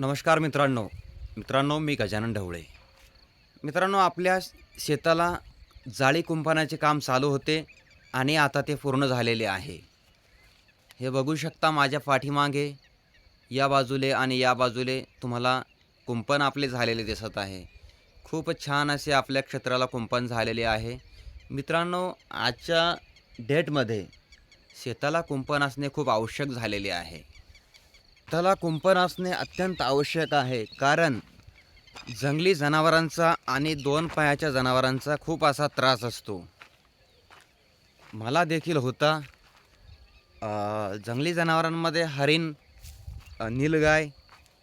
नमस्कार मित्रांनो. मित्रांनो मी गजानन ढवळे. मित्रांनो आपल्या शेताला जाळी कुंपणाचे काम चालू होते आणि आता ते पूर्ण झालेले आहे. हे बघू शकता माझ्या पाठीमागे या बाजूले आणि या बाजूले तुम्हाला कुंपण आपले झालेले दिसत आहे. खूप छान असे आपल्या क्षेत्राला कुंपण झालेले आहे. मित्रांनो आजच्या डेटमध्ये शेताला कुंपण असणे खूप आवश्यक झालेले आहे. त्याला कुंपण असणे अत्यंत आवश्यक आहे कारण जंगली जनावरांचा आणि दोन पायाच्या जनावरांचा खूप असा त्रास असतो. मला देखील होता जंगली जनावरांमध्ये हरिण नीलगाय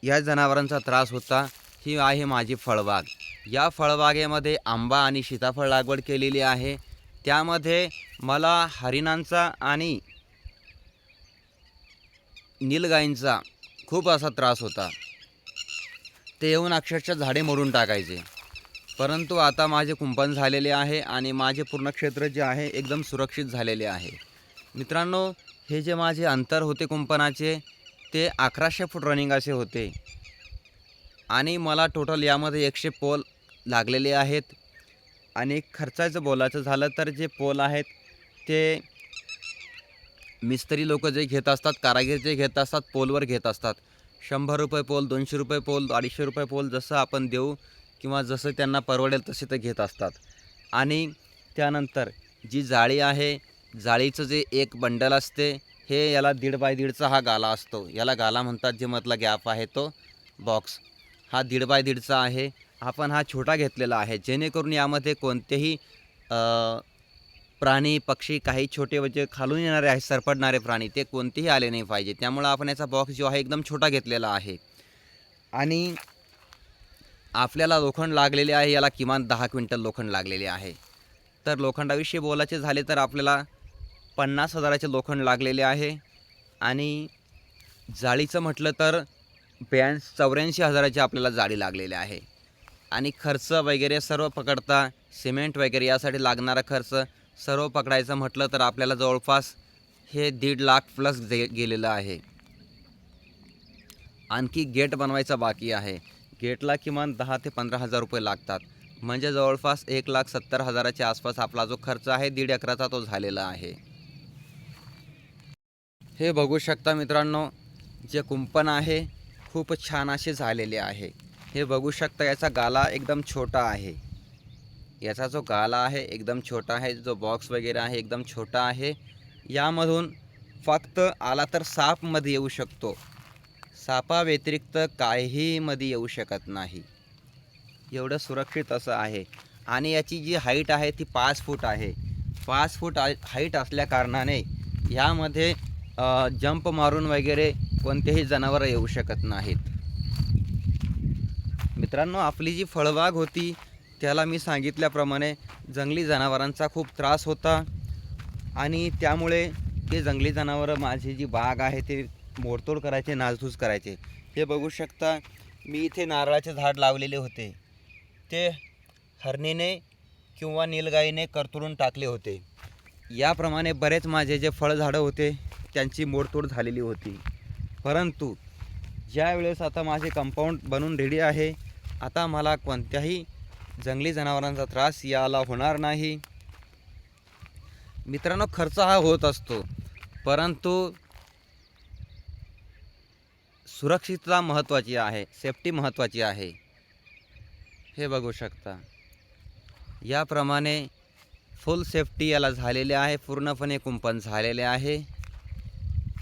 या जनावरांचा त्रास होता. ही आहे माझी फळबाग. या फळबागेमध्ये आंबा आणि सीताफळ लागवड केलेली आहे. त्यामध्ये मला हरिणांचा आणि नीलगायींचा खूप असा त्रास होता. ते येऊन अक्षरशः झाडे मोडून टाकायचे. परंतु आता माझे कुंपण झालेले आहे आणि माझे पूर्ण क्षेत्र जे आहे एकदम सुरक्षित झालेले आहे. मित्रांनो हे जे माझे अंतर होते कुंपणाचे ते अकराशे फूट रनिंग असे होते. आणि मला टोटल यामध्ये एकशे पोल लागलेले आहेत. आणि खर्चाचं बोलायचं झालं तर जे पोल आहेत ते मिस्त्री लोक जे घेत असतात कारागीर जे घेत असतात पोलवर घेत असतात. शंभर रुपये पोल दोनशे रुपये पोल अडीचशे रुपये पोल जसं आपण देऊ किंवा जसं त्यांना परवडेल तसे ते घेत असतात. आणि त्यानंतर जी जाळी आहे जाळीचं जे एक बंडल असते हे याला दीड बाय दीडचा हा गाला असतो. याला गाला म्हणतात जे मधला गॅप आहे तो बॉक्स. हा दीड बाय दीडचा आहे. आपण हा छोटा घेतलेला आहे. जेणेकरून यामध्ये कोणतेही प्राणी पक्षी काही छोटे म्हणजे खालून येणारे आहेत सरपडणारे प्राणी ते कोणतेही आले नाही पाहिजे. त्यामुळं आपण याचा बॉक्स जो आहे एकदम छोटा घेतलेला आहे. आणि आपल्याला लोखंड लागलेले आहे याला किमान दहा क्विंटल लोखंड लागलेले आहे. तर लोखंडाविषयी बोलायचे झाले तर आपल्याला पन्नास हजाराचे लोखंड लागलेले आहे. आणि जाळीचं म्हटलं तर ब्याऐंशी चौऱ्याऐंशी हजाराची आपल्याला जाळी लागलेली आहे. आणि खर्च वगैरे सर्व पकडता सिमेंट वगैरे यासाठी लागणारा खर्च सर्व पकडायचं म्हटलं तर आपल्याला जवळपास हे दीड लाख प्लस जे गेलेलं आहे. आणखी गेट बनवायचा बाकी आहे. गेटला किमान दहा ते पंधरा हजार रुपये लागतात. म्हणजे जवळपास एक लाख सत्तर हजाराच्या आसपास आपला जो खर्च आहे दीड एकराचा तो झालेला आहे. हे बघू शकता मित्रांनो जे कुंपण आहे खूप छान असे झालेले आहे. हे बघू शकता याचा गाला एकदम छोटा आहे. याचा जो गाला आहे एकदम छोटा आहे जो बॉक्स वगैरे आहे एकदम छोटा आहे यामधून फक्त आला तर सापमध्ये येऊ शकतो. सापाव्यतिरिक्त काहीही मध्ये येऊ शकत नाही. एवढं सुरक्षित असं आहे. आणि याची जी हाईट आहे ती पाच फूट आहे. पाच फूट हाईट असल्या कारणाने यामध्ये जंप मारून वगैरे कोणतेही जनावरं येऊ शकत नाहीत. मित्रांनो आपली जी फळबाग होती त्याला मी सांगितल्याप्रमाणे जंगली जनावरांचा खूप त्रास होता. आणि त्यामुळे ते जंगली जनावरं माझी जी बाग आहे ते मोडतोड करायचे नासधूस करायचे. हे बघू शकता मी इथे नारळाचे झाड लावलेले होते. ते हरणीने किंवा नीलगाईने करतुरून टाकले होते. याप्रमाणे बरेच माझे जे फळझाडं होते त्यांची मोडतोड झालेली होती. परंतु ज्यावेळेस आता माझे कंपाऊंड बनून रेडी आहे आता मला कोणत्याही जंगली जनावरांचा त्रास याला होणार नाही. मित्रांनो खर्च हा होत असतो परंतु सुरक्षितता महत्त्वाची आहे सेफ्टी महत्त्वाची आहे. हे बघू शकता. याप्रमाणे फुल सेफ्टी याला झालेले आहे पूर्णपणे कुंपण झालेले आहे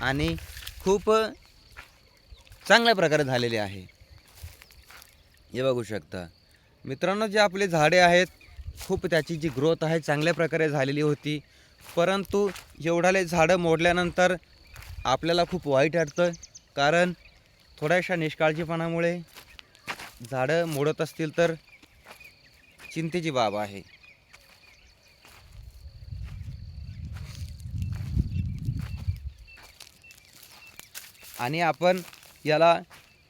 आणि खूप चांगल्या प्रकारे झालेले आहे. हे बघू शकता. मित्रांनो जे आपले झाडे आहेत खूप त्याची जी ग्रोथ आहे चांगल्या प्रकारे झालेली होती. परंतु एवढाले झाडं मोडल्यानंतर आपल्याला खूप वाईट वाटतं कारण थोड्याशा निष्काळजीपणामुळे झाडं मोडत असतील तर चिंतेची बाब आहे. आणि आपण याला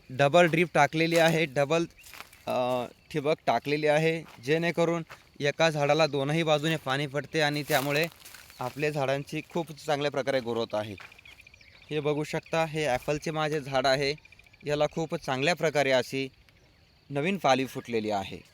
डबल ड्रीप टाकलेली आहे. डबल ठिबक टाकलेली आहे. जेणेकरून एका झाडाला दोनही बाजूने पाणी पडते आणि त्यामुळे आपल्या झाडांची खूप चांगल्या प्रकारे ग्रोथ आहे. हे बघू शकता हे ॲपलचे माझे झाड आहे. याला खूप चांगल्या प्रकारे अशी नवीन पाली फुटलेली आहे.